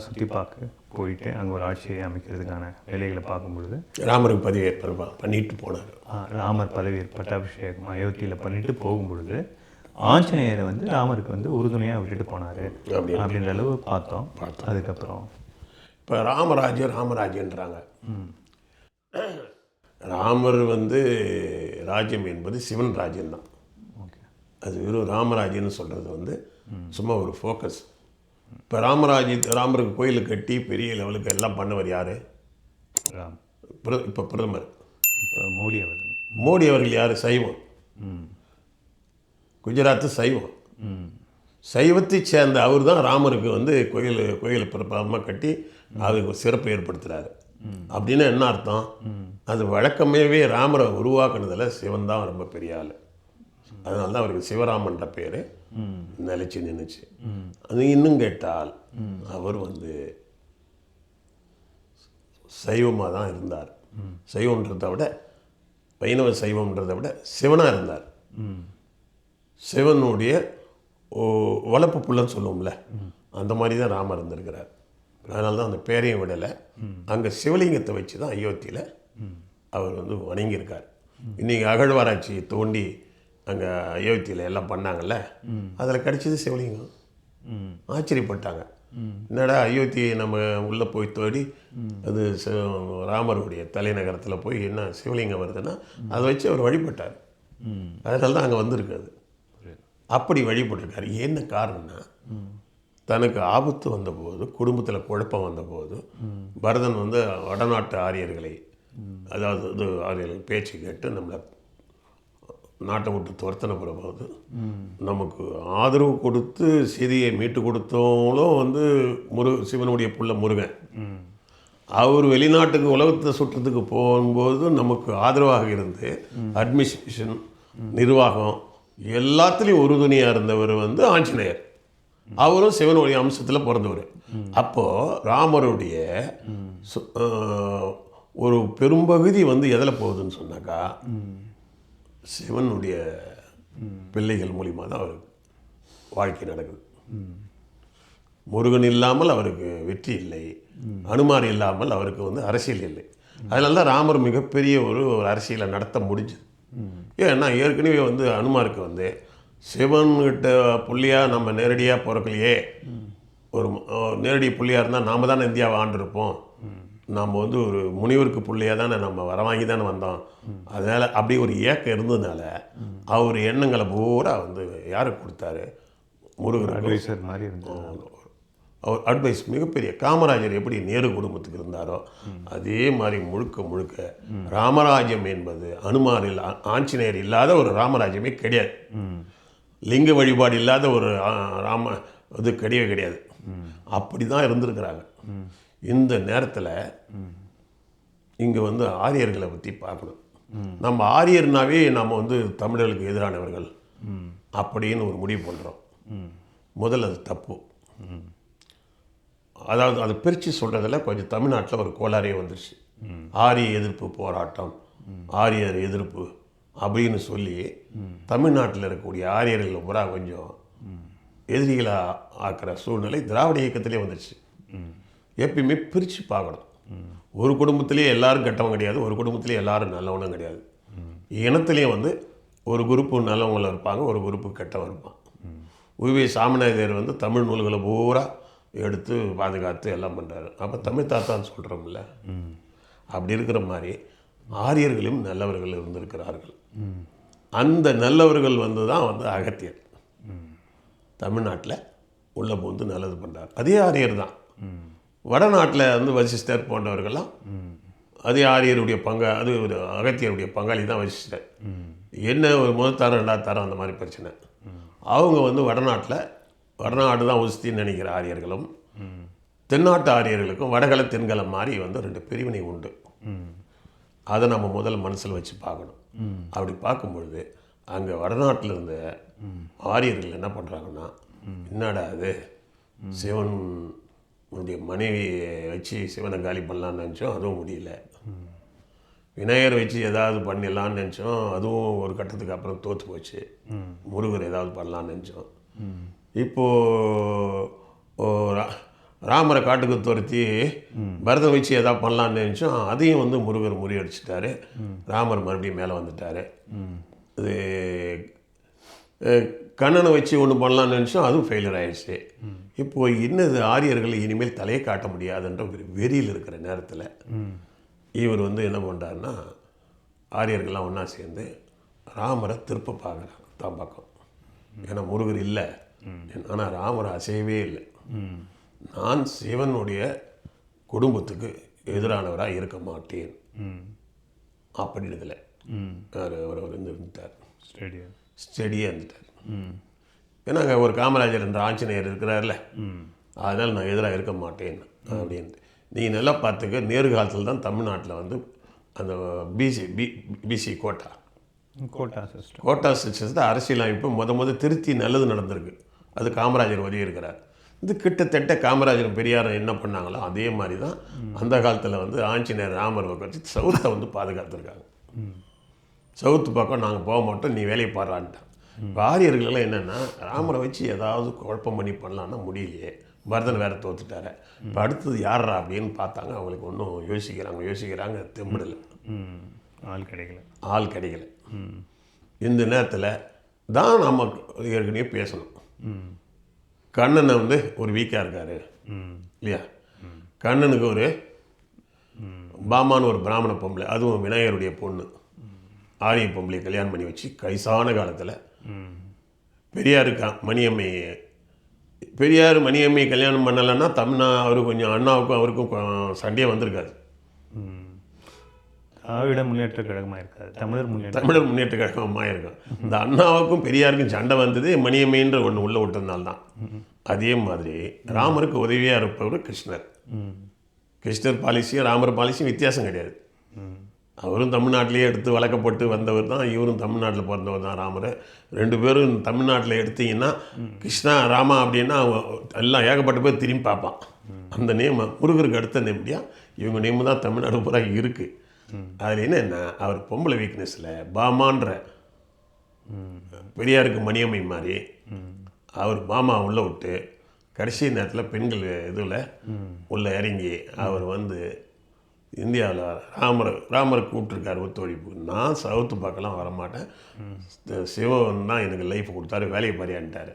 இடங்கள்லாம் சுற்றி பார்க்க போயிட்டு அங்கே ஒரு ஆட்சியை அமைக்கிறதுக்கான வேலைகளை பார்க்கும் பொழுது ராமருக்கு பதவி ஏற்ப பண்ணிட்டு போனார். ராமர் பதவி பட்டாபிஷேகம் அயோத்தியில் பண்ணிட்டு போகும் பொழுது ஆஞ்சநேயரை வந்து ராமருக்கு வந்து உறுதுணையாக விட்டுட்டு போனார் அப்படி அப்படின்ற அளவு பார்த்தோம். அதுக்கப்புறம் இப்போ ராமராஜ்யம் ராமராஜ்யன்றாங்க. ராமர் வந்து ராஜ்யம் என்பது சிவன் ராஜ்யம்தான். ஓகே. அது வெறும் ராமராஜ்யம்னு சொல்கிறது வந்து சும்மா ஒரு ஃபோக்கஸ் இப்போ ராமராஜ்ய ராமருக்கு கோயில் கட்டி பெரிய லெவலுக்கு எல்லாம் பண்ணவர் யார்? ராம். இப்போ பிரதமர். இப்போ மோடி அவர்கள். மோடி அவர்கள் யார்? சைவம். குஜராத்து சைவம். சைவத்தை சேர்ந்த அவர் தான் ராமருக்கு வந்து கோயில் கோயிலை பிரபலமாக கட்டி அதுக்கு சிறப்பு ஏற்படுத்துகிறாரு அப்படின்னா என்ன அர்த்தம்? அது வழக்கமாகவே ராமரை உருவாக்குனதில் சிவன் தான் ரொம்ப பெரிய ஆள். அதனால தான் அவருக்கு சிவராமன்ற பேர் நிலைச்சு நின்றுச்சு அது இன்னும் கேட்டால் அவர் வந்து சைவமாக தான் இருந்தார். சைவன்றதை விட வைணவ சைவம்ன்றதை விட சிவனாக இருந்தார். ம். சிவனுடைய ஓ வளர்ப்பு புள்ளன்னு சொல்லுவோம்ல அந்த மாதிரி தான் ராமர் இருந்திருக்கிறார். அதனால தான் அந்த பேரையும் விடலை. அங்கே சிவலிங்கத்தை வச்சு தான் அயோத்தியில் அவர் வந்து வணங்கியிருக்கார். இன்றைக்கி அகழ்வாராய்ச்சி தோண்டி அங்கே அயோத்தியில் எல்லாம் பண்ணாங்கல்ல? அதில் கிடைச்சது சிவலிங்கம். ம் ஆச்சரியப்பட்டாங்க. என்னடா அயோத்தி நம்ம உள்ளே போய் தேடி அது ராமருடைய தலைநகரத்தில் போய் என்ன சிவலிங்கம் வருதுன்னா அதை வச்சு அவர் வழிபட்டார். ம் அதனால தான் அங்கே வந்திருக்கு அது. அப்படி வழிபட்டிருக்காரு என்ன காரணம்னா தனக்கு ஆபத்து வந்தபோது குடும்பத்தில் குழப்பம் வந்தபோது பரதன் வந்து வடநாட்டு ஆரியர்களை அதாவது இது ஆரியர்கள் பேச்சு கேட்டு நம்மளை நாட்டை விட்டு துரத்தின போது நமக்கு ஆதரவு கொடுத்து செய்தியை மீட்டு கொடுத்தவங்களும் வந்து முரு சிவனுடைய புள்ள முருகன். அவர் வெளிநாட்டுக்கு உலகத்தை சுற்றத்துக்கு போகும்போது நமக்கு ஆதரவாக இருந்து அட்மினிஸ்ட்ரேஷன் நிர்வாகம் எல்லாத்துலேயும் உறுதுணையாக இருந்தவர் வந்து ஆஞ்சநேயர். அவரும் சிவனுடைய அம்சத்தில் பிறந்தவர். அப்போது ராமருடைய சு- ஒரு பெரும்பகுதி வந்து எதில் போகுதுன்னு சொன்னாக்கா சிவனுடைய பிள்ளைகள் மூலிமா தான் அவருக்கு வாழ்க்கை நடக்குது. முருகன் இல்லாமல் அவருக்கு வெற்றி இல்லை. அனுமார் இல்லாமல் அவருக்கு வந்து அரசியல் இல்லை. அதனால தான் ராமர் மிகப்பெரிய ஒரு ஒரு அரசியலை நடத்த முடிஞ்சது. ஏன்னா ஏற்கனவே வந்து அனுமாருக்கு வந்து சிவன்கிட்ட புள்ளியாக நம்ம நேரடியாக பிறக்கலையே ஒரு நேரடி புள்ளியாக இருந்தால் நாம தானே இந்தியாவை ஆண்டிருப்போம். நம்ம வந்து ஒரு முனிவருக்கு புள்ளியாக தானே நம்ம வர வாங்கி தானே வந்தோம். அதனால் அப்படி ஒரு ஏக்கம் இருந்ததுனால அவர் எண்ணங்களை பூரா வந்து யாருக்கு கொடுத்தாரு? முருகன் அட்வைசர் மாதிரி அவர் அட்வைஸ் மிகப்பெரிய காமராஜர் எப்படி நேரு குடும்பத்துக்கு இருந்தாரோ அதே மாதிரி முழுக்க முழுக்க ராமராஜ்யம் என்பது அனுமார் இல்ல ஆஞ்சநேயர் இல்லாத ஒரு ராமராஜ்யமே கிடையாது. லிங்க வழிபாடு இல்லாத ஒரு ராம இது கிடையவே கிடையாது. அப்படி தான் இருந்திருக்கிறாங்க. இந்த நேரத்தில் இங்கே வந்து ஆரியர்களை பற்றி பார்க்கணும். நம்ம ஆரியர்னாவே நம்ம வந்து தமிழர்களுக்கு எதிரானவர்கள் அப்படின்னு ஒரு முடிவு பண்ணுறோம் முதல்ல அது தப்பு. அதாவது அதை பிரித்து சொல்கிறதில் கொஞ்சம் தமிழ்நாட்டில் ஒரு கோளாறே வந்துருச்சு. ஆரிய எதிர்ப்பு போராட்டம் ஆரியர் எதிர்ப்பு அப்படின்னு சொல்லி தமிழ்நாட்டில் இருக்கக்கூடிய ஆரியர்கள் பூரா கொஞ்சம் எதிரிகளை ஆக்கிற சூழ்நிலை திராவிட இயக்கத்திலே வந்துருச்சு. எப்பயுமே பிரித்து பார்க்கணும். ஒரு குடும்பத்திலேயே எல்லாரும் கெட்டவங்க கிடையாது ஒரு குடும்பத்திலேயே எல்லாரும் நல்லவனும் கிடையாது. இனத்துலேயும் வந்து ஒரு குரூப்பு நல்லவங்களும் இருப்பாங்க ஒரு குரூப்பு கெட்டவன் இருப்பான். உவி சாமிநாதர் வந்து தமிழ் நூல்களை பூரா எடுத்து பாதுகாத்து எல்லாம் பண்ணுறாரு அப்போ தமிழ் தாத்தான்னு சொல்கிறோம்ல அப்படி இருக்கிற மாதிரி ஆரியர்களும் நல்லவர்கள் இருந்திருக்கிறார்கள். அந்த நல்லவர்கள் வந்து தான் வந்து அகத்தியர். தமிழ்நாட்டில் உள்ள புகுந்து நல்லது பண்ணுறார் அதே ஆரியர் தான். வடநாட்டில் வந்து வசிஷ்டர் போன்றவர்கள்லாம் அது ஆரியருடைய பங்க அது ஒரு அகத்தியருடைய பங்காளி தான் வசிஷ்டர் என்ன ஒரு முதல் தரம் ரெண்டாவது தரம் அந்த மாதிரி பிரச்சனை. அவங்க வந்து வடநாட்டில் வடநாடு தான் உஸ்தின்னு நினைக்கிற ஆரியர்களும் தென்னாட்டு ஆரியர்களுக்கும் வடகல தென்கல மாதிரி வந்து ரெண்டு பிரிவினை உண்டு. அதை நம்ம முதல்ல மனசில் வச்சு பார்க்கணும். அப்படி பார்க்கும்பொழுது அங்கே வடநாட்டில் இருந்த ஆரியர்கள் என்ன பண்ணுறாங்கன்னா என்னடா அது சிவன் உன்னுடைய மனைவியை வச்சு சிவனை காலி பண்ணலான்னு நினச்சோம் அதுவும் முடியல. விநாயகர் வச்சு ஏதாவது பண்ணிடலான்னு நினச்சோம் அதுவும் ஒரு கட்டத்துக்கு அப்புறம் தோற்று போச்சு. முருகர் ஏதாவது பண்ணலான்னு நினச்சோம். இப்போது ராமரை காட்டுக்கு துரத்தி பரதம் வச்சு எதாவது பண்ணலான்னு நினச்சோம் அதையும் வந்து முருகர் முறியடிச்சிட்டாரு. ராமர் மறுபடியும் மேலே வந்துட்டார். இது கண்ணனை வச்சு ஒன்று பண்ணலான்னு நினச்சோம் அதுவும் ஃபெயிலியர் ஆயிடுச்சு. இப்போ இன்னது ஆரியர்கள் இனிமேல் தலையை காட்ட முடியாதுன்ற ஒரு வெறியில் இருக்கிற நேரத்தில் இவர் வந்து என்ன பண்ணுறாருன்னா ஆரியர்கள்லாம் ஒன்றா சேர்ந்து ராமரை திருப்ப பார்க்குறாங்க தான் பக்கம். ஏன்னா முருகர் இல்லை. ஆனால் ராமர் அசையவே இல்லை. நான் சிவனுடைய குடும்பத்துக்கு எதிரானவராக இருக்க மாட்டேன். அப்படின்றதுல. அவர் அவர் இருந்துட்டார். ஸ்டெடியாக இருந்துட்டார். ஏன்னா அங்கே ஒரு காமராஜர் என்ற ஆஞ்சநேயர் இருக்கிறார்ல. அதனால் நான் எதிராக இருக்க மாட்டேன் அப்படின்ட்டு. நீங்கள் நல்லா பார்த்துக்க நேர்காலத்தில் தான் தமிழ்நாட்டில் வந்து அந்த BC B BC quota. Quota system. Quota சிஸ்டத்தை அரசியல் அமைப்பு முத முத திருத்தி நல்லது நடந்திருக்கு. அது காமராஜர் உதவி இருக்கிறார். இது கிட்டத்தட்ட காமராஜர் பெரியார் என்ன பண்ணாங்களோ அதே மாதிரி தான் அந்த காலத்தில் வந்து ஆஞ்சநேயர் ராமர் வச்சு சவுத்தை வந்து பாதுகாத்துருக்காங்க. சவுத்து பக்கம் நாங்கள் போக மாட்டோம் நீ வேலையை பாடுறான்ட்டான் இப்போ என்னென்னா ராமரை வச்சு ஏதாவது குழப்பம் பண்ணி பண்ணலான்னா முடியலையே. பரதன் வேற தோத்துட்டாரு. இப்போ அடுத்தது யாரா அப்படின்னு பார்த்தாங்க. அவங்களுக்கு ஒன்றும் யோசிக்கிறாங்க யோசிக்கிறாங்க தெம்பிடல. ம். ஆள் கிடைக்கல. ஆள் கிடைக்கல. இந்த நேரத்தில் தான் நம்ம ஏற்கனவே பேசணும். ம். கண்ணனை வந்து ஒரு வீக்காக இருக்காரு. ம். இல்லையா? கண்ணனுக்கு ஒரு பாமான்னு ஒரு பிராமண பொம்பளை அதுவும் விநாயகருடைய பொண்ணு. ஆரிய பொம்பளை கல்யாணம் பண்ணி வச்சு கைசான காலத்தில் ம் பெரியாருக்கு மணியம்மை பெரியார் மணியம்மை கல்யாணம் பண்ணலைன்னா தமிழ்நா அவரு கொஞ்சம் அண்ணாவுக்கும் அவருக்கும் சண்டையே வந்திருக்காது. திராவிட முன்னேற்ற கழகமாக இருக்காது. தமிழர் முன்னேற்ற தமிழர் முன்னேற்ற கழகமாக இருக்கும். இந்த அண்ணாவுக்கும் பெரியாருக்கும் சண்டை வந்தது மணியம்மைன்ற ஒன்று உள்ள விட்டதுனால தான் அதே மாதிரி ராமருக்கு உதவியாக இருப்பவர் கிருஷ்ணர். ம். கிருஷ்ணர் பாலிசியும் ராமர் பாலிசியும் வித்தியாசம் கிடையாது. ம். அவரும் தமிழ்நாட்டிலே எடுத்து வளர்க்கப்பட்டு வந்தவர் தான் இவரும் தமிழ்நாட்டில் பிறந்தவர் தான் ராமர். ரெண்டு பேரும் தமிழ்நாட்டில் எடுத்தீங்கன்னா கிருஷ்ணா ராமா அப்படின்னா அவன் எல்லாம் ஏகப்பட்ட பேர் திரும்பி பார்ப்பான். அந்த நேம் முருகருக்கு அடுத்த நேம்டியா இவங்க நேம் தான் தமிழ்நாடு பூரா இருக்குது அதில் என்னென்னா அவர் பொம்பளை வீக்னஸில் பாமான்ற பெரியாருக்கு மணியம்மை மாதிரி அவர் மாமா உள்ள விட்டு கடைசி நேரத்தில் பெண்கள் இதில் உள்ள இறங்கி அவர் வந்து இந்தியாவில் ராமர் ராமரை கூப்பிட்டுருக்காரு ஒத்துழைப்பு நான் சவுத்து பக்கம்லாம் வரமாட்டேன். சிவன் தான் எனக்கு லைஃப் கொடுத்தாரு வேலையை பாரியான்ட்டார்.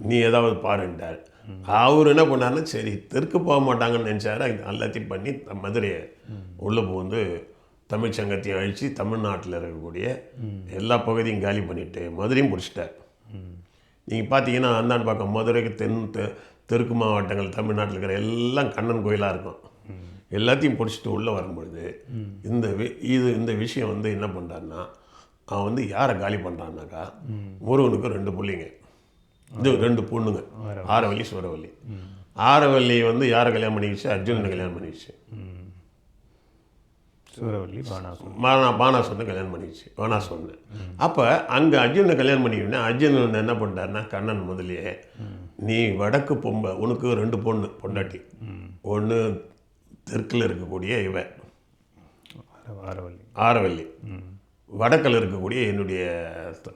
நீ ஏதாவது பாருன்ட்டார். அவர் என்ன பண்ணாருன்னா சரி தெற்கு போக மாட்டாங்கன்னு நினச்சாரு. எல்லாத்தையும் பண்ணி மதுரையை உள்ளே வந்து தமிழ் சங்கத்தையும் அழித்து தமிழ்நாட்டில் இருக்கக்கூடிய எல்லா பகுதியும் காலி பண்ணிவிட்டு மதுரையும் பிடிச்சிட்டார். நீங்கள் பார்த்தீங்கன்னா அந்தாண்டு பக்கம் மதுரைக்கு தென் தெ- தெற்கு மாவட்டங்கள் தமிழ்நாட்டில் இருக்கிற எல்லாம் கண்ணன் கோயிலாக இருக்கும். எல்லாத்தையும் பிடிச்சிட்டு உள்ளே வரும்பொழுது இந்த வி- இது இந்த விஷயம் வந்து என்ன பண்ணுறாருன்னா அவன் வந்து யாரை காலி பண்ணுறான்னாக்கா முருகனுக்கு ரெண்டு பிள்ளைங்க. இது ரெண்டு பொண்ணுங்க. ஆரவல்லி சூரவல்லி ஆரவல்லி வந்து யாரை கல்யாணம் பண்ணிக்கிச்சு? அர்ஜுனனை கல்யாணம் பண்ணிக்கிச்சு. சூரவல்லி பானாசம் பானா பானாசுரனை கல்யாணம் பண்ணிடுச்சு பானாசுரனை. அப்போ அங்கே அர்ஜுனனை கல்யாணம் பண்ணிக்கிட்டே அர்ஜுனன் என்ன பண்ணிட்டாருன்னா கண்ணன் முதலியே நீ வடக்கு பொம்பை உனக்கு ரெண்டு பொண்ணு பொண்டாட்டி. ஒன்று தெற்கில் இருக்கக்கூடிய இவன் ஆரவல்லி ஆரவல்லி வடக்கில் இருக்கக்கூடிய என்னுடைய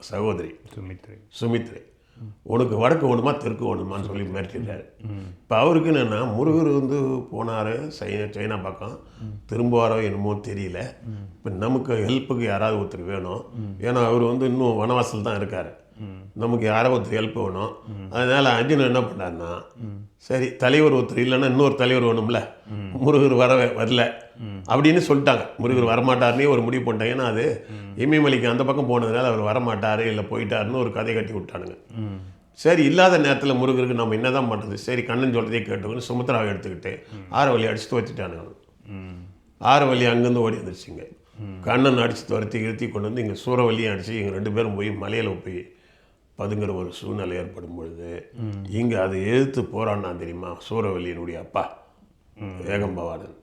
சகோதரி. சுமித்ரி. சுமித்ரை. உனக்கு வடக்கு வேணுமா தெற்கு வேணுமான்னு சொல்லி மிரட்டிட்டாரு. இப்போ அவருக்கு என்னென்னா முருகர் வந்து போனார் சைனா சைனா பக்கம் திரும்புவாரோ என்னமோ தெரியல. இப்போ நமக்கு ஹெல்ப்புக்கு யாராவது ஒருத்தர் வேணும். ஏன்னா அவர் வந்து இன்னும் வனவாசல் தான் இருக்கார். நமக்கு யாரோ ஒருத்தர் ஹெல்ப் வேணும். அதனால் அர்ஜுனன் என்ன பண்ணாருன்னா சரி தலைவர் ஒருத்தர் இல்லைன்னா இன்னொரு தலைவர் வேணும்ல முருகர் வர வரல அப்படின்னு சொல்லிட்டாங்க. முருகர் வரமாட்டாருன்னே ஒரு முடிவு பண்ணிட்டாங்க. ஏன்னா அது இமயமலைக்கு அந்த பக்கம் போனதுனால அவர் வரமாட்டார் இல்லை போயிட்டாருன்னு ஒரு கதை கட்டி விட்டானுங்க. சரி இல்லாத நேரத்தில் முருகருக்கு நம்ம என்னதான் பண்ணுறது சரி கண்ணன் சொல்கிறதே கேட்டுக்கணும் சுமத்ராவை எடுத்துக்கிட்டு ஆரவழி அடிச்சு வச்சுட்டானுங்க ஆறு வழி அங்கேருந்து ஓடி வந்துருச்சுங்க. கண்ணன் அடித்து துரத்தி இருத்தி கொண்டு வந்து இங்கே சூறவழியும் அடித்து இங்கே ரெண்டு பேரும் போய் மலையில் போய் பதுங்குற ஒரு சூழ்நிலை ஏற்படும் பொழுது இங்கே அதை எதிர்த்து போராடினான் தெரியுமா? சூறவல்லியினுடைய அப்பா ஏகம்பவானன்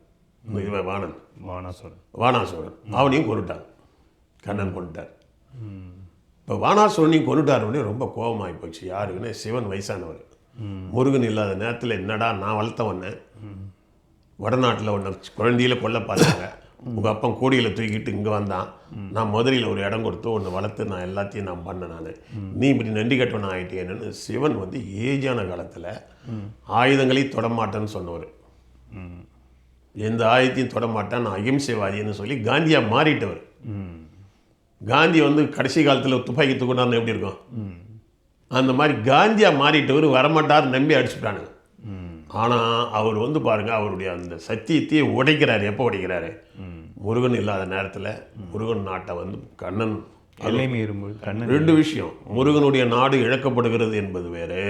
இந்த இவன் வாணன் பானாசுரன் வானாசுரன். அவனையும் கொண்டுட்டாங்க கண்ணன் கொண்டுட்டார் இப்போ வானாசுரனையும் கொண்டுட்டார் உடனே ரொம்ப கோபமாகி போச்சு. யாருக்குன்னு சிவன் வயசானவர். முருகன் இல்லாத நேரத்தில் என்னடா நான் வளர்த்தவன? வடநாட்டில் ஒன்று குழந்தையில கொல்ல பார்த்தாங்க. உங்கள் அப்பா கோடியில் தூக்கிட்டு இங்கே வந்தான். நான் மதுரையில் ஒரு இடம் கொடுத்து ஒன்று வளர்த்து நான் எல்லாத்தையும் நான் பண்ணேன் நான். நீ இப்படி நன்றி கட்டணும் ஆகிட்டேன்னு சிவன் வந்து ஏஜான காலத்தில் ஆயுதங்களை தொடமாட்டேன்னு சொன்னவர். ம் எந்த ஆயுதத்தையும் தொடமாட்டேன் நான் அகிம்சைவாதின்னு சொல்லி காந்தியா மாறிட்டவர். ம் காந்தி வந்து கடைசி காலத்தில் துப்பாக்கி தூக்கினார்னு எப்படி இருக்கும்? ம் அந்த மாதிரி காந்தியாக மாறிட்டவர் வரமாட்டார் நம்பி அடிச்சுட்டானுங்க. ம் ஆனால் அவர் வந்து பாருங்கள் அவருடைய அந்த சத்தியத்தையே உடைக்கிறார். எப்போ உடைக்கிறாரு? முருகன் இல்லாத நேரத்தில் முருகன் நாட்டை வந்து கண்ணன் எல்லை மீறும்போது கண்ணன் ரெண்டு விஷயம். முருகனுடைய நாடு இழக்கப்படுகிறது என்பது வேறு.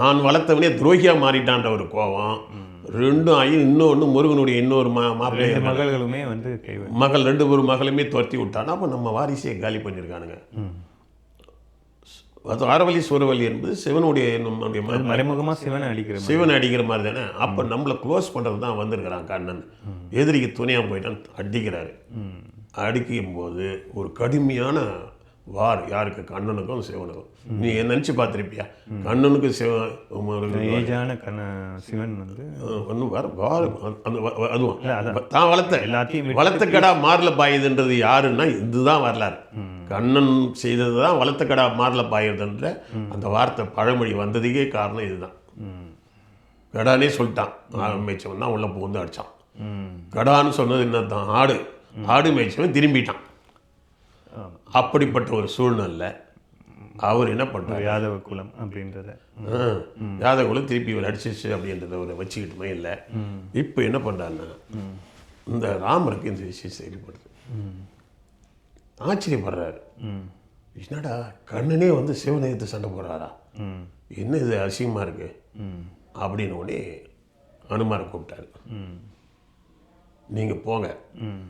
நான் வளர்த்தவனே துரோகியா மாறிட்டான்ற ஒரு கோபம். ரெண்டும் ஆகி இன்னொன்று முருகனுடைய இன்னொரு மா மாப்பிள்ளை மகள்களுமே வந்து மகள் ரெண்டு ஒரு மகளுமே துரத்தி விட்டான்? அப்போ நம்ம வாரிசையை காலி பண்ணியிருக்கானுங்க அது ஆரவல்லி சூரவல்லி என்பது சிவனுடைய நம்முடைய ம- மறைமுகமா சிவனை அடிக்கிற. சிவன் அடிக்கிற மாதிரி தானே? அப்போ நம்மளை க்ளோஸ் பண்ணுறது தான் வந்திருக்கிறான் கண்ணன். எதிரிக்கு துணையாக போயிட்டான் அடிக்கிறாரு. அடிக்கும் போது ஒரு கடுமையான வார் யாருக்கு? கண்ணனுக்கும் சிவனுக்கும். நீ நினச்சி பார்த்துருப்பியா? கண்ணனுக்கும் சிவ ஒரு ஏஜான கண்ண சிவன் வந்து ஒன்றும் வர வார் அந்த அதுவும். தான் வளர்த்த. எல்லாத்தையும் விட்டு- வளர்த்த கடா மாறல பாயுதுன்றது யாருன்னா இதுதான் வரலாறு. கண்ணன் செய்தது தான் வளர்த்த கடா மாறல பாயுதுன்ற அந்த வார்த்தை பழமொழி வந்ததுக்கே காரணம் இதுதான். கடானே சொல்லிட்டான். ஆடு மேய்ச்சவன் தான் உள்ள புகுந்து அடிச்சான். ம். கடான்னு சொன்னது என்னதான் ஆடு. ஆடு மேய்ச்சவன் திரும்பிட்டான். அப்படிப்பட்ட ஒரு சூழ்நிலை அவர் என்ன பண்ணார் ஒரு யாதவ குலம் அப்படின்றத. யாதகுலம் திருப்பி இவர் அடிச்சிச்சு அப்படின்றத ஒரு வச்சுக்கிட்டுமே இல்லை. இப்போ என்ன பண்ணுறாருன்னா இந்த ராமருக்கு இந்த விஷயம் செயல்படுது. ஆச்சரியப்படுறாரு. என்னடா கண்ணனே வந்து சிவனை எடுத்து சண்டை போடுறாரா? என்ன இது அசிங்கமாக இருக்கு? ம். அப்படின்னு உடனே அனுமாரை கூப்பிட்டாரு. நீங்கள் போங்க.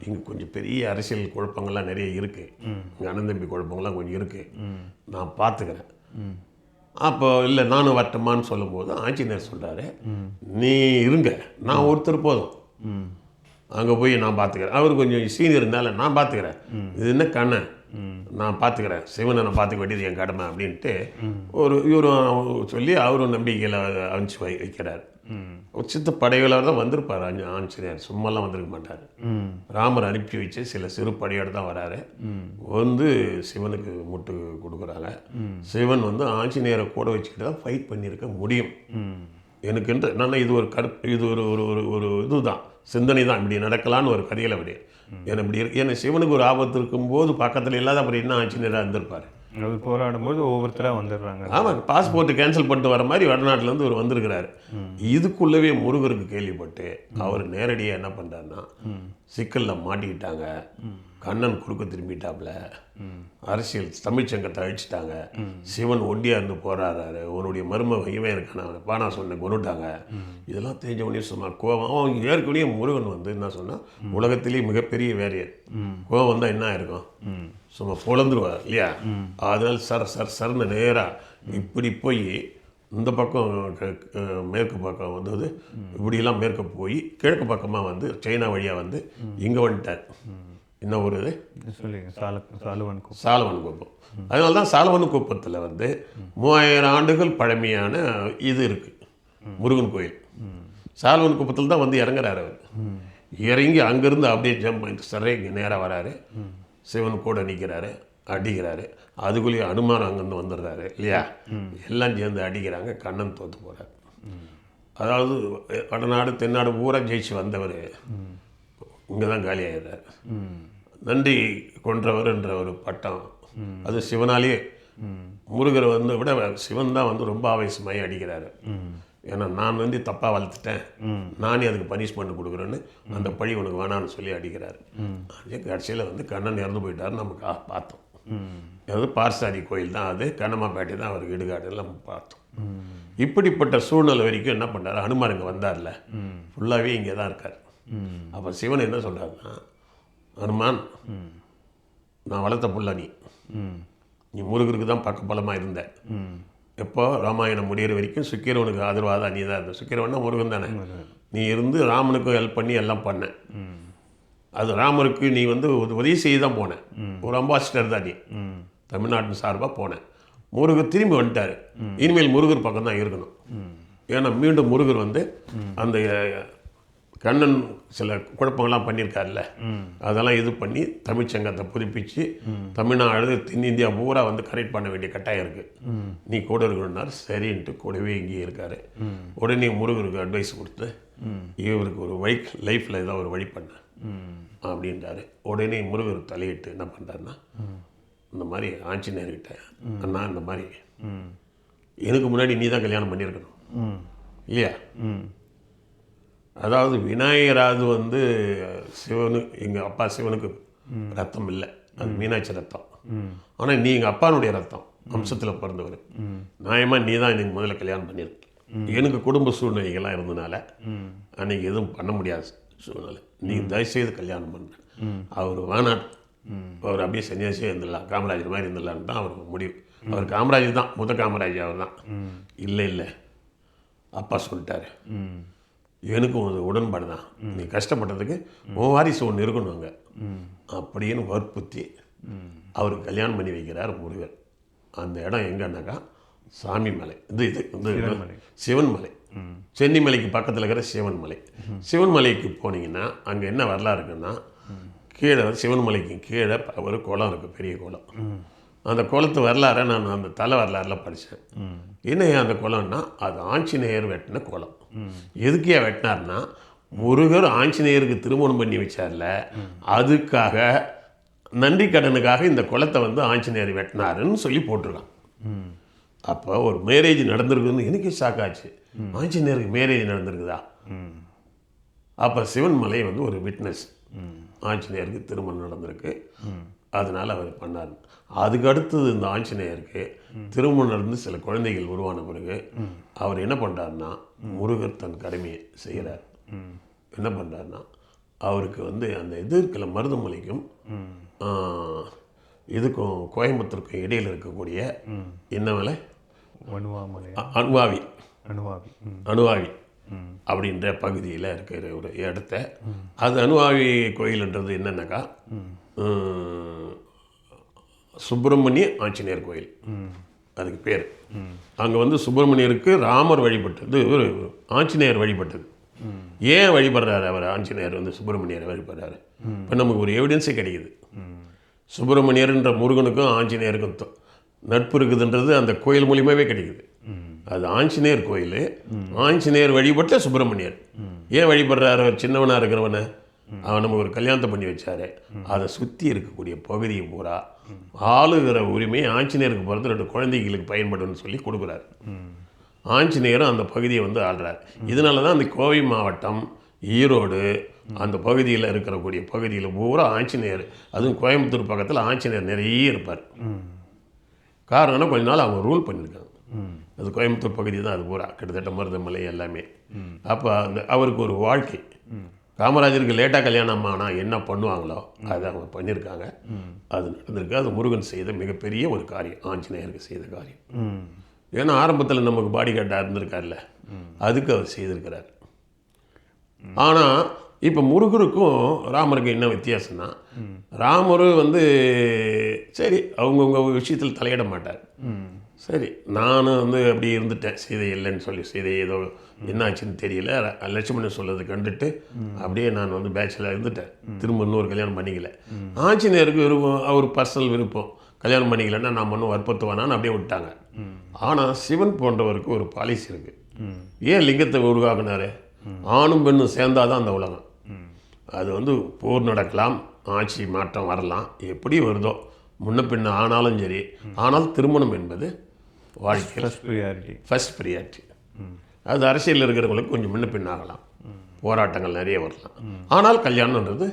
இங்கே கொஞ்சம் பெரிய அரசியல் குழப்பங்கள்லாம் நிறைய இருக்குது இங்கே அனந்தம்பி குழப்பங்கள்லாம் கொஞ்சம் இருக்குது நான் பார்த்துக்கிறேன் அப்போ இல்லை நானும் வரட்டுமான்னு சொல்லும்போது ஆஞ்சநேயர் சொல்கிறாரு நீ இருங்க. நான் ஒருத்தர் போதும். அங்கே போய் நான் பார்த்துக்கிறேன் அவர் கொஞ்சம் சீனியர்னால நான் பார்த்துக்கிறேன் இது என்ன கண்ணன் நான் பார்த்துக்கிறேன் சிவனை நான் பார்த்துக்க வேண்டியது என் கடமை அப்படின்ட்டு ஒரு இவரும் சொல்லி அவரும் நம்பிக்கையில் அனுப்பிச்சு வை வைக்கிறார். ம் படைகளாக தான் வந்திருப்பார் ஆஞ்சநேயர். சும்மாலாம் வந்திருக்க மாட்டார். ம் ராமர் அனுப்பி வச்சு சில சிறு படையோடு தான் வராரு. வந்து சிவனுக்கு முட்டு கொடுக்குறாங்க. சிவன் வந்து ஆஞ்சநேயரை கூட வச்சுக்கிட்டு தான் ஃபைட் பண்ணியிருக்க முடியும். ம் எனக்குன்ற நான் இது ஒரு கருப்பு இது ஒரு ஒரு ஒரு ஒரு இதுதான். சிந்தனை தான். இப்படி நடக்கலான்னு ஒரு கதையில் அப்படி ஏன்னா இப்படி இருக்கு? ஏன்னா சிவனுக்கு ஒரு ஆபத்து இருக்கும்போது பக்கத்தில் இல்லாத அப்படி என்ன ஆஞ்சநேயராக இருந்திருப்பார்? அவர் போராடும்போது ஒவ்வொருத்தரா வந்துடுறாங்க. ஆமாம் பாஸ்போர்ட் கேன்சல் பண்ணிட்டு வர மாதிரி வடநாட்டிலேருந்து இவர் வந்திருக்கிறாரு. இதுக்குள்ளவே முருகருக்கு கேள்விப்பட்டு அவர் நேரடியாக என்ன பண்ணுறாருன்னா சிக்கலில் மாட்டிக்கிட்டாங்க. கண்ணன் குறுக்க திரும்பிட்டாப்புல அரசியல் தமிழ்ச்சங்கத்தை அழிச்சிட்டாங்க. சிவன் ஒண்டியாக இருந்து போராடுறாரு. உன்னுடைய மருமக இவன் இருக்கான அவனை பானா சொன்ன கொண்டுட்டாங்க இதெல்லாம் தெரிஞ்ச உடனே சும்மா கோவம் அவன் ஏற்கனவே முருகன் வந்து என்ன சொன்னால் உலகத்திலேயே மிகப்பெரிய வேரியர் கோவம் வந்தால் என்ன இருக்கும் ம் சும்மா பொழந்துருவார் இல்லையா? அதனால் சர் சர் சர்னு நேராக இப்படி போய் இந்த பக்கம் மேற்கு பக்கம் வந்தது இப்படியெல்லாம் மேற்கு போய் கிழக்கு பக்கமாக வந்து சைனா வழியாக வந்து இங்கே வந்துட்டார். என்ன ஒரு இது சொல்லுங்க சால சாலுவன் கூப் சாலவன் குப்பம். அதனால தான் சாலவன் குப்பத்தில் வந்து மூவாயிரம் ஆண்டுகள் பழமையான இது இருக்குது முருகன் கோயில். சாலவன் குப்பத்தில் தான் வந்து இறங்குறாரு அவர். இறங்கி அங்கேருந்து அப்படியே ஜம்ப் பண்ணிட்டு சரே இங்கே நேராக வராரு. சிவன் கூட நிற்கிறாரு அடிக்கிறாரு. அதுக்குள்ளேயே அனுமானம் அங்கேருந்து வந்துடுறாரு இல்லையா? எல்லாம் சேர்ந்து அடிக்கிறாங்க கண்ணன் தோத்து போகிறார் அதாவது வடநாடு தென்னாடு பூரா ஜெயிச்சு வந்தவர். இங்கே தான் காலி ஆயிடுறாரு நன்றி கொன்றவர் என்ற ஒரு பட்டம். அது சிவனாலேயே. முருகர் வந்து விட சிவன் தான் வந்து ரொம்ப ஆவேசமாகி அடிக்கிறாரு. ஏன்னா நான் வந்து தப்பாக வளர்த்துட்டேன். நானே அதுக்கு பனிஷ்மெண்ட் கொடுக்குறேன்னு அந்த பழி உனக்கு வேணான்னு சொல்லி அடிக்கிறாரு. அதே கடைசியில் வந்து கண்ணன் இறந்து போயிட்டாரு நமக்கு பார்த்தோம். ம் அது பார்சாதி கோயில் தான் அது. கண்ணம்மாப்பேட்டை தான் அவருக்கு இடுகாடு எல்லாம் பார்த்தோம். இப்படிப்பட்ட சூழ்நிலை வரைக்கும் என்ன பண்ணார்? ஹனுமார் இங்கே வந்தார்ல. ஃபுல்லாகவே இங்கே தான் இருக்கார். அப்போ சிவன் என்ன சொல்றாருன்னா ஹனுமான் நான் வளர்த்த புள்ள நீ. ம். நீ முருகருக்கு தான் பக்கபலமாக இருந்த. ம். எப்போ ராமாயணம் முடியிற வரைக்கும் சுக்கிரவனுக்கு ஆதரவாக தான் நீ தான் இருந்த. சுக்கிரவன்னா முருகன் தானே. நீ இருந்து ராமனுக்கும் ஹெல்ப் பண்ணி எல்லாம் பண்ண. ம். அது ராமருக்கு நீ வந்து உத- உதவி செய்ய தான் போன. ஒரு அம்பாசிடர் தான் நீ. ம். தமிழ்நாட்டின் சார்பாக போனேன் முருகர் திரும்பி வந்துட்டார். இனிமேல் முருகர் பக்கம் தான் இருக்கணும் ஏன்னா மீண்டும் முருகர் வந்து அந்த கண்ணன் சில குழப்பங்கள்லாம் பண்ணியிருக்காருல்ல. அதெல்லாம் இது பண்ணி தமிழ்ச்சங்கத்தை புதுப்பித்து தமிழ்நாடு தென்னிந்தியா பூரா வந்து கரெக்ட் பண்ண வேண்டிய கட்டாயம் இருக்குது நீ கூட இருக்கணும்னாரு சரின்ட்டு கூடவே இங்கேயே இருக்காரு. உடனே முருகருக்கு அட்வைஸ் கொடுத்து இவருக்கு ஒரு வழி லைஃப்பில் ஏதாவது ஒரு வழி பண்ண அப்படின்றாரு. உடனே முருகர் தலையிட்டு என்ன பண்ணுறாருன்னா இந்த மாதிரி ஆஞ்சநேயர்கிட்ட அண்ணா இந்த மாதிரி ம் எனக்கு முன்னாடி நீ தான் கல்யாணம் பண்ணியிருக்கணும். ம் இல்லையா? ம் அதாவது விநாயகராது வந்து சிவனு எங்கள் அப்பா சிவனுக்கு ரத்தம் இல்லை. அது மீனாட்சி ரத்தம். ஆனால் நீ எங்கள் அப்பானுடைய ரத்தம் வம்சத்தில் பிறந்தவர். நியாயமாக நீ தான் எனக்கு முதல்ல கல்யாணம் பண்ணியிருக்க எனக்கு குடும்ப சூழ்நிலைகள்லாம் இருந்தனால அன்னைக்கு எதுவும் பண்ண முடியாத சூழ்நிலை. நீ தயவுசெய்து கல்யாணம் பண்ண. அவர் வேணாம் அவர் அப்படியே சன்னியாசியாக இருந்துடலாம் காமராஜர் மாதிரி இருந்துடலான்னு தான் அவர் முடிவு. அவர் காமராஜர் தான் முத காமராஜர் அவர் தான் இல்லை இல்லை. அப்பா சொல்லிட்டாரு. எனக்கும் ஒரு உடன்பாடு தான். நீ கஷ்டப்பட்டதுக்கு உன் வாரிசு ஒன்று இருக்கணும் அங்கே. அப்படின்னு வற்புறுத்தி அவருக்கு கல்யாணம் பண்ணி வைக்கிறார் முருகர். அந்த இடம் எங்கன்னாக்கா சாமி மலை. இது இது வந்து சிவன் மலை. சென்னி மலைக்கு பக்கத்தில் இருக்கிற சிவன் மலை. சிவன் மலைக்கு போனீங்கன்னா அங்கே என்ன வரலாறு இருக்குன்னா கீழே சிவன் மலைக்கு கீழே ஒரு குளம் இருக்குது பெரிய குளம். அந்த குளத்து வரலாறை நான் அந்த தலை வரலாறுல படித்தேன் என்ன அந்த குளம்னா அது ஆஞ்சநேயர் வெட்டின குளம். எதுக்கே வெட்டினார்னா முருகர் ஆஞ்சநேயருக்கு திருமணம் பண்ணி வச்சார்ல அதுக்காக நன்றி கடனுக்காக இந்த குளத்தை வந்து ஆஞ்சநேயர் வெட்டினாருன்னு சொல்லி போட்டிருக்கான். ம் அப்போ ஒரு மேரேஜ் நடந்திருக்குன்னு எனக்கு ஷாக் ஆச்சு. ஆஞ்சநேயருக்கு மேரேஜ் நடந்திருக்குதா? ம் அப்போ சிவன் மலை வந்து ஒரு விட்னஸ் ஆஞ்சநேயருக்கு திருமணம் நடந்திருக்கு. அதனால் அவர் பண்ணார். அதுக்கு அடுத்தது இந்த ஆஞ்சநேயருக்கு திருமணம் நடந்து சில குழந்தைகள் உருவான பிறகு அவர் என்ன பண்ணுறாருன்னா முருகர் தன் கடமையை செய்கிறார் என்ன பண்ணுறாருன்னா அவருக்கு வந்து அந்த இது இருக்கல மருதமலைக்கும் இதுக்கும் கோயம்புத்தூருக்கும் இடையில் இருக்கக்கூடிய என்ன மலை? வனுவாமலை அ- அணுவாவி. அணுவாவி. அணுவாவி அப்படின்ற பகுதியில் இருக்கிற ஒரு இடத்த. அது அணுவாவி கோயில்ன்றது என்னன்னாக்கா சுப்பிரமணிய ஆஞ்சநேயர் கோயில். அதுக்கு பேர். அங்கே வந்து சுப்பிரமணியருக்கு ராமர் வழிபட்டது ஒரு ஆஞ்சநேயர் வழிபட்டது. ஏன் வழிபடுறாரு அவர்? ஆஞ்சநேயர் வந்து சுப்பிரமணியர் வழிபடுறாரு. இப்போ நமக்கு ஒரு எவிடன்ஸே கிடைக்குது. சுப்பிரமணியர்ன்ற முருகனுக்கும் ஆஞ்சநேயருக்கும் நட்பு இருக்குதுன்றது அந்த கோயில் மூலியமாகவே கிடைக்குது. அது ஆஞ்சநேயர் கோயில். ஆஞ்சநேயர் வழிபட்ட சுப்பிரமணியர். ஏன் வழிபடுறாரு? அவர் சின்னவனாக இருக்கிறவனை. அவன் நமக்கு ஒரு கல்யாணத்தை பண்ணி வச்சார். அதை சுற்றி இருக்கக்கூடிய பகுதியை பூரா ஆளுகிற உரிமை ஆஞ்சநேயருக்கு பிறந்து ரெண்டு குழந்தைகளுக்கு பயன்படும்னு சொல்லி கொடுக்குறாரு. ஆஞ்சநேயரும் அந்த பகுதியை வந்து ஆள்றார். இதனால தான் அந்த கோவை மாவட்டம் ஈரோடு அந்த பகுதியில் இருக்கக்கூடிய பகுதியில் பூரா ஆஞ்சநேயர் அதுவும் கோயம்புத்தூர் பக்கத்தில் ஆஞ்சநேயர் நிறைய இருப்பார். காரணம்னா கொஞ்ச நாள் அவங்க ரூல் பண்ணியிருக்காங்க அது கோயம்புத்தூர் பகுதி தான் அது பூரா. கிட்டத்தட்ட மருதமலை எல்லாமே. அப்போ அந்த அவருக்கு ஒரு வாழ்க்கை. காமராஜருக்கு லேட்டாக கல்யாணம் ஆனால் என்ன பண்ணுவாங்களோ அதை அவங்க பண்ணியிருக்காங்க அது நடந்திருக்கு. அது முருகன் செய்த மிகப்பெரிய ஒரு காரியம். ஆஞ்சநேயருக்கு செய்த காரியம். ம் ஏன்னா ஆரம்பத்தில் நமக்கு பாடி கார்டாக இருந்திருக்கார்ல அதுக்கு அவர் செய்திருக்கிறார். ஆனால் இப்போ முருகருக்கும் ராமருக்கும் என்ன வித்தியாசம்னா ராமர் வந்து சரி அவங்கவுங்க விஷயத்தில் தலையிட மாட்டார். சரி நானும் வந்து அப்படி இருந்துட்டேன். சீதை இல்லைன்னு சொல்லி சீதை ஏதோ என்னாச்சுன்னு தெரியல. லட்சுமணன் சொல்லதை கண்டுட்டு அப்படியே நான் வந்து பேச்சுலர் இருந்துட்டேன். திரும்ப இன்னொரு கல்யாணம் பண்ணிக்கல. ஆஞ்சநேயருக்கு விருப்பம் அவர் பர்சனல் விருப்பம். கல்யாணம் பண்ணிக்கலன்னா நான் ஒன்றும் வற்புறுத்துவானான்னு அப்படியே விட்டாங்க ஆனால் சிவன் போன்றவருக்கு ஒரு பாலிசி இருக்கு. ஏன் லிங்கத்தை உருவாக்குனாரு ஆணும் பெண்ணும் சேர்ந்தாதான் அந்த உலகம். அது வந்து போர் நடக்கலாம் ஆட்சி மாற்றம் வரலாம். எப்படி வருதோ. முன்ன பின்ன ஆனாலும் சரி. ஆனால் திருமணம் என்பது வாழ்க்கையில் ஃபர்ஸ்ட் ப்ரியாரிட்டி ஃபர்ஸ்ட் ப்ரியாரிட்டி அது அரசியலில் இருக்கிறவங்களுக்கு கொஞ்சம் முன்ன பின்ன ஆகலாம். போராட்டங்கள் நிறைய வரலாம். ஆனால் கல்யாணம்ன்றது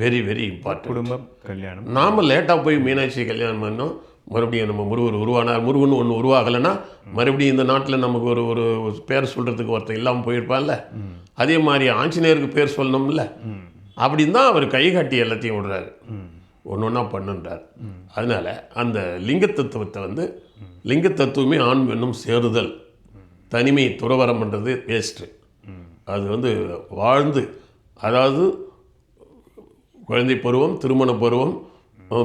வெரி வெரி இம்பார்ட்டன்ட் குடும்பம் கல்யாணம். நாம் லேட்டாக போய் மீனாட்சி கல்யாணம் பண்ணோம். மறுபடியும் நம்ம முருகர் உருவானார். முருகன் ஒன்று உருவாகலைன்னா மறுபடியும் இந்த நாட்டில் நமக்கு ஒரு ஒரு ஒரு பேர் சொல்கிறதுக்கு ஒருத்தர் இல்லாமல் போயிருப்பான்ல அதே மாதிரி ஆஞ்சநேயருக்கு பேர் சொல்லணும்ல? அப்படின்னு தான் அவர் கை காட்டி எல்லாத்தையும் விடுறாரு. ஒன்று ஒன்றா பண்ணுன்றார். அதனால அந்த லிங்க தத்துவத்தை வந்து லிங்க தத்துவமே ஆண் பெண்ணும் சேருதல். தனிமை துறவரம்ன்றது வேஸ்ட்டு அது வந்து வாழ்ந்து அதாவது குழந்தை பருவம் திருமண பருவம்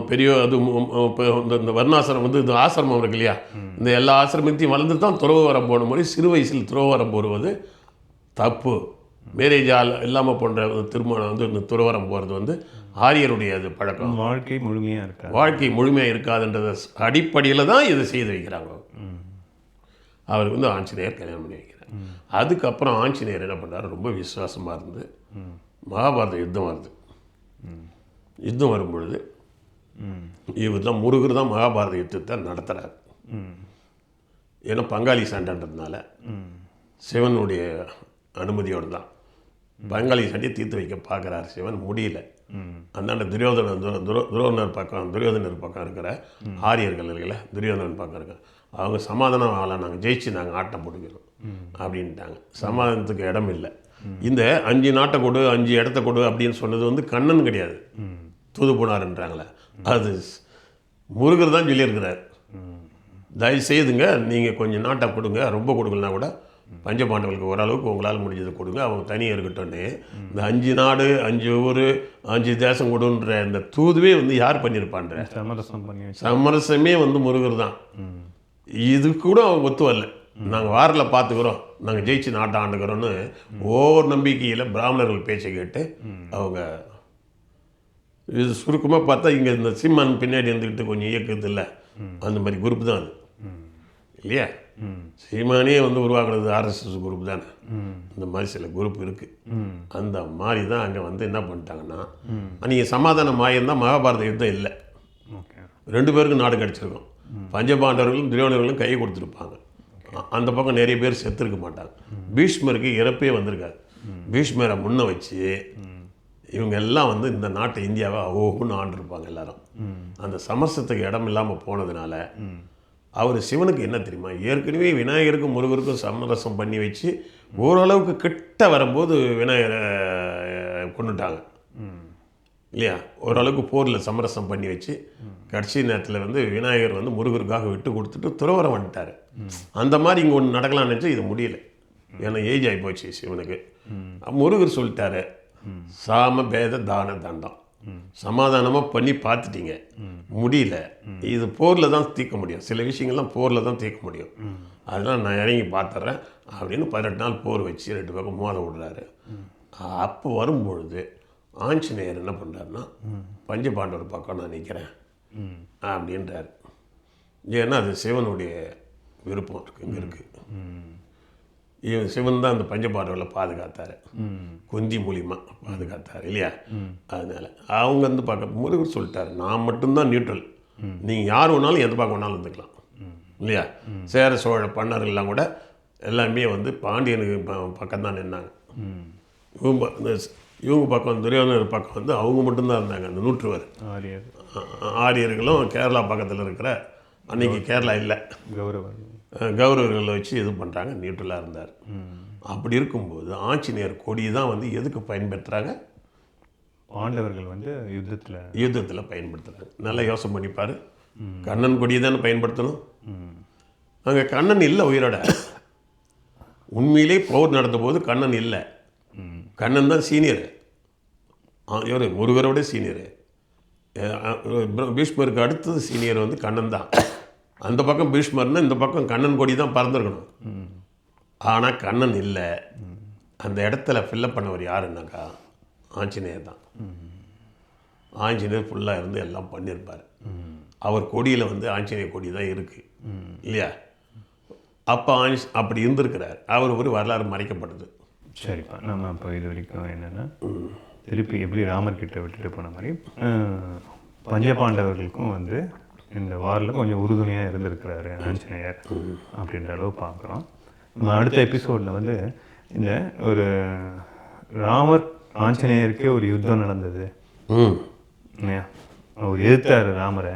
பெரிய அது இந்த- இந்த வர்ணாசிரமம் வந்து இந்த ஆசிரமம் இருக்கு இல்லையா? இந்த எல்லா ஆசிரமத்தையும் வளர்ந்து தான் துறவு வரம் போன மாதிரி சிறு வயசில் துறவு வரம் போடுவது தப்பு. மேரேஜ் ஆள் இல்லாமல் போன்ற திருமணம் வந்து இந்த துறவரம் போகிறது வந்து ஆரியருடைய அது பழக்கம். வாழ்க்கை முழுமையாக இருக்காது. வாழ்க்கை முழுமையாக இருக்காதுன்றத அடிப்படையில் தான் இதை செய்து வைக்கிறாங்க. அவருக்கு வந்து ஆஞ்சநேயர் கல்யாணம் பண்ணி வைக்கிறார். அதுக்கப்புறம் ஆஞ்சநேயர் என்ன பண்ணுறாரு ரொம்ப விசுவாசமாக இருந்து மகாபாரத யுத்தம் வருது. யுத்தம் வரும் பொழுது ம். இவர் தான் முருகர் தான் மகாபாரத யுத்தத்தை நடத்துகிறார் ஏன்னா பங்காளி சண்டைன்றதுனால சிவனுடைய அனுமதியோடு தான். பங்காளி சண்டையை தீர்த்து வைக்க பார்க்குறாரு சிவன். முடியல. அந்தாண்ட துரியோதனன் துர துரோ துரோதனர் பக்கம் துரியோதனர் பக்கம் இருக்கிற ஆரியர்கள் இருக்குல்ல துரியோதனன் பக்கம் இருக்க அவங்க சமாதானம் ஆகலாம் நாங்கள் ஜெயிச்சு நாங்கள் ஆட்டம் போட்டுக்கிறோம் அப்படின்ட்டாங்க. சமாதானத்துக்கு இடம் இல்லை. இந்த அஞ்சு நாட்டை கொடு அஞ்சு இடத்த கொடு அப்படின்னு சொன்னது வந்து கண்ணன் கிடையாது. தூது போனாருன்றாங்களே. அது முருகர் தான் சொல்லியிருக்கிறார். தயவு செய்துங்க நீங்கள் கொஞ்சம் நாட்டை கொடுங்க ரொம்ப கொடுக்கலனா கூட பஞ்சபாண்டவர்களுக்கு ஓரளவுக்கு உங்களால் முடிஞ்சதை கொடுங்க. அவங்க தனியாக இருக்கட்டும்னு. இந்த அஞ்சு நாடு அஞ்சு ஊர் அஞ்சு தேசம் கொடுன்ற இந்த தூதுவே வந்து யார் பண்ணியிருப்பான்ற? சமரசம் பண்ணி சமரசமே வந்து முருகர் தான். இது கூட அவங்க ஒத்து வரல. நாங்கள் வாரில் பார்த்துக்குறோம் நாங்கள் ஜெயிச்சு நாட்டை ஆண்டுக்கிறோன்னு ஒவ்வொரு நம்பிக்கையில் பிராமணர்கள் பேச்சை கேட்டு அவங்க இது சுருக்கமாக பார்த்தா இங்கே இந்த சிம்மன் பின்னாடி இருந்துக்கிட்டு கொஞ்சம் இயக்குது இல்லை அந்த மாதிரி குரூப் தான் அது. இல்லையா? ம் சீமானே வந்து உருவாக்குனது ஆர்எஸ்எஸ் குரூப் தானே. இந்த மாதிரி சில குரூப் இருக்குது அந்த மாதிரி தான் அங்கே வந்து என்ன பண்ணிட்டாங்கன்னா நீங்கள் சமாதானம் ஆயிருந்தால் மகாபாரத யுத்தம் இல்லை. ஓகே. ரெண்டு பேருக்கும் நாடு கிடச்சிருக்கும். பஞ்சபாண்டவர்களும் துரியோதனர்களும் கை கொடுத்துருப்பாங்க. அந்த பக்கம் நிறைய பேர் செத்துருக்க மாட்டாங்க. பீஷ்மருக்கு இறப்பே வந்திருக்காது. பீஷ்மரை முன்ன வச்சு இவங்க எல்லாம் வந்து இந்த நாட்டை இந்தியாவை ஓஹுன்னு ஆண்டிருப்பாங்க எல்லாரும். அந்த சமரசத்துக்கு இடம் இல்லாமல் போனதுனால அவர் சிவனுக்கு என்ன தெரியுமா? ஏற்கனவே விநாயகருக்கும் முருகருக்கும் சமரசம் பண்ணி வச்சு ஓரளவுக்கு கிட்ட வரும்போது விநாயகரை கொண்டுட்டாங்க. இல்லையா? ஓரளவுக்கு போரில் சமரசம் பண்ணி வச்சு கடைசி நேரத்தில் வந்து விநாயகர் வந்து முருகருக்காக விட்டு கொடுத்துட்டு துறவரம் வந்துட்டார். அந்த மாதிரி இங்கே ஒன்று நடக்கலாம்னு நினச்சி இது முடியல. ஏன்னா ஏஜ் ஆகி போச்சு சிவனுக்கு. முருகர் சொல்லிட்டாரு சாம பேத தான தண்டம். சமாதானமாக பண்ணி பார்த்துட்டீங்க. முடியல. இது போரில் தான் தீர்க்க முடியும். சில விஷயங்கள்லாம் போரில் தான் தீர்க்க முடியும். அதெல்லாம் நான் இறங்கி பார்த்துட்றேன் அப்படின்னு பதினெட்டு நாள் போர் வச்சு ரெண்டு பக்கம் மோத விடுறாரு. அப்போ வரும்பொழுது ஆஞ்சநேயர் என்ன பண்ணுறாருன்னா பஞ்சபாண்டவர் பக்கம் நான் நிற்கிறேன் அப்படின்றார். ஏன்னா அது சிவனுடைய விருப்பம் இருக்குது இங்கே இருக்குது ம் சிவன் தான் அந்த பஞ்சபாண்டவர்களை பாதுகாத்தார். ம் குந்தி மூலியமா பாதுகாத்தார் இல்லையா? அதனால அவங்க வந்து பார்க்க முருகர் சொல்லிட்டாரு நான் மட்டும்தான் நியூட்ரல் நீங்கள் யார் வேணாலும் எந்த பக்கம் வேணாலும் இருந்துக்கலாம். இல்லையா? சேர சோழ பன்னர்கள்லாம் கூட எல்லாமே வந்து பாண்டியனுக்கு பக்கம் தான் நின்னாங்க. இவங்க இவங்க பக்கம் துரியோதனர் பக்கம் வந்து அவங்க மட்டும்தான் இருந்தாங்க அந்த நூற்றுவர். ஆரியர். ஆரியர்களும் கேரளா பக்கத்தில் இருக்கிற அன்னைக்கு கேரளா இல்லை. கௌரவர். அஹ் கௌரவர்களை வச்சு இது பண்ணுறாங்க நியூட்ரலாக இருந்தார். அப்படி இருக்கும்போது ஆஞ்சநேயர் கொடி தான் வந்து எதுக்கு பயன்படுத்துகிறாங்க பாண்டவர்கள் வந்து யுத்தத்தில் யுத்தத்தில் பயன்படுத்துகிறாங்க நல்லா யோசனை பண்ணிப்பார் கண்ணன் கொடியை தானே பயன்படுத்தணும்? அங்கே கண்ணன் இல்லை உயிரோட. உண்மையிலே போர் நடந்த போது கண்ணன் இல்லை. கண்ணன் தான் சீனியர். இவர் முருகரோட சீனியர். பீஷ்மருக்கு அடுத்தது சீனியர் வந்து கண்ணன் தான். அந்த பக்கம் பீஷ்மர்னா இந்த பக்கம் கண்ணன் கொடி தான் பறந்துருக்கணும். ம் ஆனால் கண்ணன் இல்லை. அந்த இடத்துல ஃபில்லப் பண்ணவர் யாருன்னாக்கா? ஆஞ்சநேயர் தான். ஆஞ்சநேயர் ஃபுல்லாக இருந்து எல்லாம் பண்ணியிருப்பார் அவர் கொடியில் வந்து ஆஞ்சநேயர் கொடி தான் இருக்குது இல்லையா? அப்போ ஆஞ்ச் அப்படி இருந்திருக்கிறார். அவர் ஒரு வரலாறு மறைக்கப்பட்டது. சரிப்பா நம்ம இப்போ இது வரைக்கும் என்னென்னா திருப்பி எப்படி ராமர் கிட்ட விட்டுட்டு போன மாதிரி பஞ்சபாண்டவர்களுக்கும் வந்து இந்த வாரில் கொஞ்சம் உறுதுணையாக இருந்திருக்கிறாரு ஆஞ்சநேயர் அப்படின்ற அளவு பார்க்குறோம். நம்ம அடுத்த எபிசோடில் வந்து இந்த ஒரு ராமர் ஆஞ்சநேயருக்கே ஒரு யுத்தம் நடந்தது. அவர் எதிர்த்தாரு ராமரை.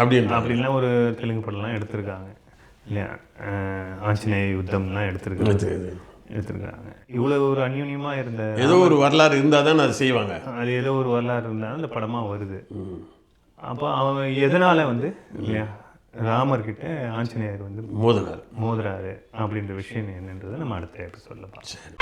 அப்படின்ற அப்படின்லாம் ஒரு தெலுங்கு படம்லாம் எடுத்திருக்காங்க. இல்லையா? ஆஞ்சநேய யுத்தம்லாம் எடுத்திருக்காங்க. எடுத்திருக்காங்க. இவ்வளவு ஒரு அந்யூன்யமா இருந்த ஏதோ ஒரு வரலாறு இருந்தால் தான் அதை செய்வாங்க. அது ஏதோ ஒரு வரலாறு இருந்தாலும் அந்த படமா வருது. அப்போ அவன் எதனால வந்து இல்லையா ராமர் கிட்ட ஆஞ்சநேயர் வந்து மோதினார் மோதுறாரு அப்படின்ற விஷயம் என்னன்றதை நம்ம அடுத்த எபிசோட்ல சரி.